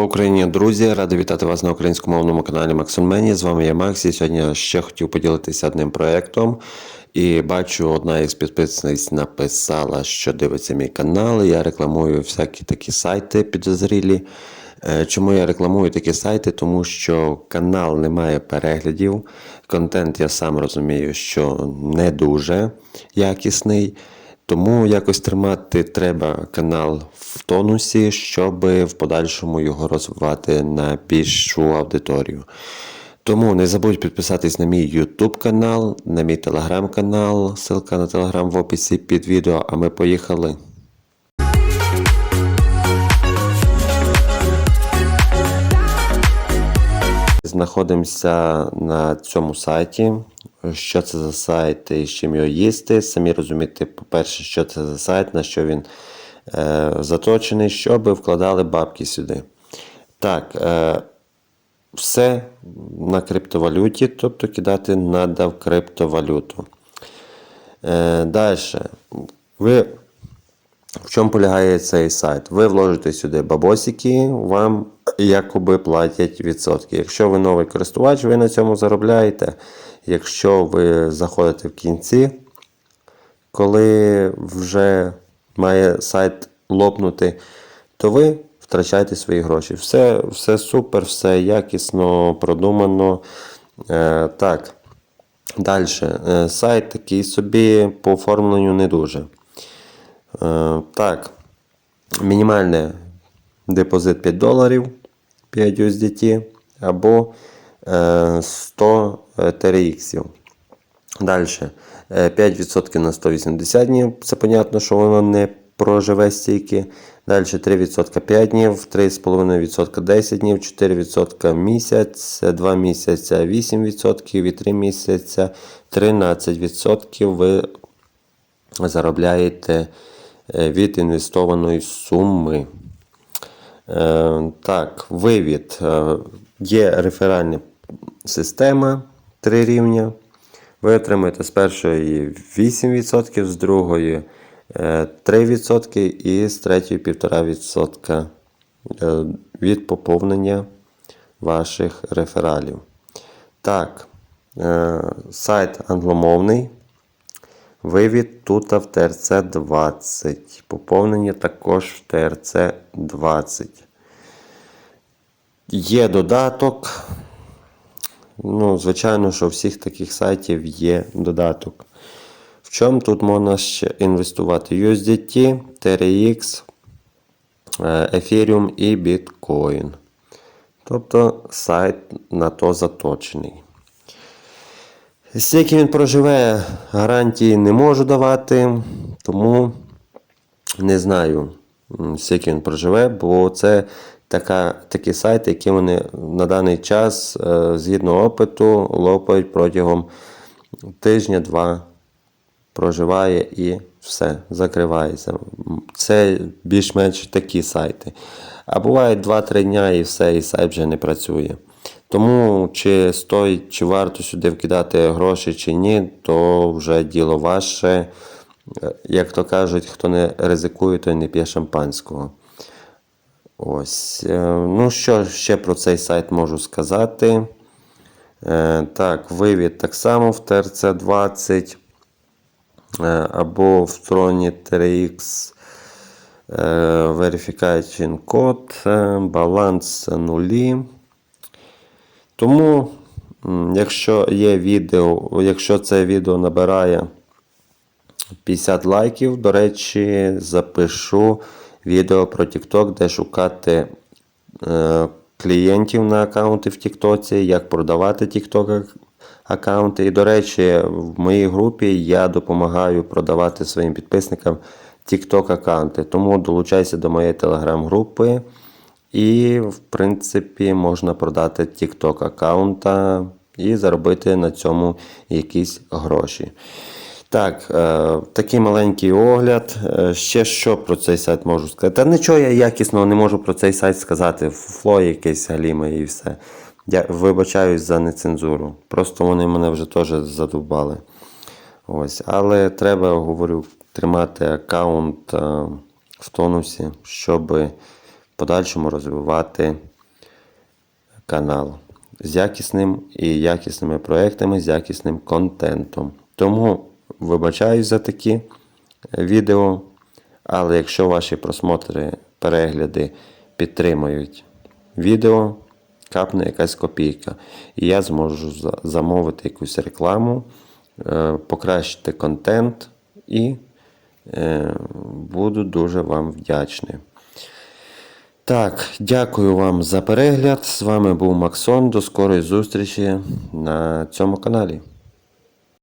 Україні, друзі! Радий вітати вас на українськомовному каналі Максон Мені. З вами я Макс. І сьогодні я ще хотів поділитися одним проєктом. І бачу, одна із підписниць написала, що дивиться мій канал. Я рекламую всякі такі сайти підозрілі. Е, Чому я рекламую такі сайти? Тому що канал не має переглядів. Контент я сам розумію, що не дуже якісний. Тому якось тримати треба канал в тонусі, щоб в подальшому його розвивати на більшу аудиторію. Тому не забудь підписатись на мій YouTube канал, на мій телеграм канал, ссылка на телеграм в описі під відео, а ми поїхали. Знаходимося на цьому сайті. Що це за сайт і з чим його їсти? Самі розумієте, по-перше, що це за сайт, на що він е, заточений, щоб вкладали бабки сюди. Так, е, все на криптовалюті, тобто кидати треба в криптовалюту. Е, Далі. Ви в чому полягає цей сайт? Ви вложите сюди бабосики, вам якоби платять відсотки. Якщо ви новий користувач, ви на цьому заробляєте. Якщо ви заходите в кінці, коли вже має сайт лопнути, то ви втрачаєте свої гроші. Все, все супер, все якісно, продумано. Е, так. Далі. Е, сайт такий собі по оформленню не дуже. Е, так, мінімальний депозит 5 доларів 5 USDT або е, 100 TRX. Далі 5% на 180 днів. Це понятно, що воно не проживе стільки. Далі 3% 5 днів, 3,5% 10 днів, 4% місяць, 2 місяця 8% і 3 місяця 13% ви заробляєте від інвестованої суми. Е, Так, вивід. Е, Є реферальна система 3 рівня. Ви отримаєте з першої 8%, з другої е, 3% і з третьої 1,5% е, від поповнення ваших рефералів. Так, е, сайт англомовний. Вивід тут в ТРЦ 20. Поповнення також в ТРЦ 20. Є додаток. Ну, звичайно, що у всіх таких сайтів є додаток. В чому тут можна ще інвестувати? USDT, TRX, е, Ethereum і Bitcoin. Тобто сайт на то заточений. Скільки він проживе, гарантії не можу давати, тому не знаю, скільки він проживе, бо це така, такі сайти, які вони на даний час, е, згідно опиту, лопають протягом тижня-два. Проживає і все, закривається. Це більш-менш такі сайти. А буває 2-3 дня і все, і сайт вже не працює. Тому чи стоїть, чи варто сюди вкидати гроші, чи ні, то вже діло ваше. Як то кажуть, хто не ризикує, той не п'є шампанського. Ось. Е, Ну, що ще про цей сайт можу сказати? Е, Так, вивід так само в TRC20 е, або в троні 3X. Verification код, баланс нулі. Тому, якщо є відео, якщо це відео набирає 50 лайків, до речі, запишу відео про TikTok, де шукати е, клієнтів на аккаунти в TikTok, як продавати TikTok аккаунти. І, до речі, в моїй групі я допомагаю продавати своїм підписникам TikTok аккаунти. Тому долучайся до моєї телеграм-групи. І, в принципі, можна продати TikTok аккаунта і заробити на цьому якісь гроші. Так, е, такий маленький огляд. Е, ще що про цей сайт можу сказати? Та нічого я якісного не можу про цей сайт сказати. Фло якийсь галіме і все. Я вибачаюсь за нецензуру. Просто вони мене вже теж задовбали. Ось. Але треба, говорю, тримати аккаунт е, в тонусі, щоб подальшому розвивати канал з якісним і якісними проектами, з якісним контентом. Тому вибачаюсь за такі е, відео, але якщо ваші просмотри, перегляди підтримують відео, капне якась копійка. І я зможу замовити якусь рекламу, е, покращити контент і е, буду дуже вам вдячний. Так, дякую вам за перегляд. З вами був Максон. До скорої зустрічі на цьому каналі.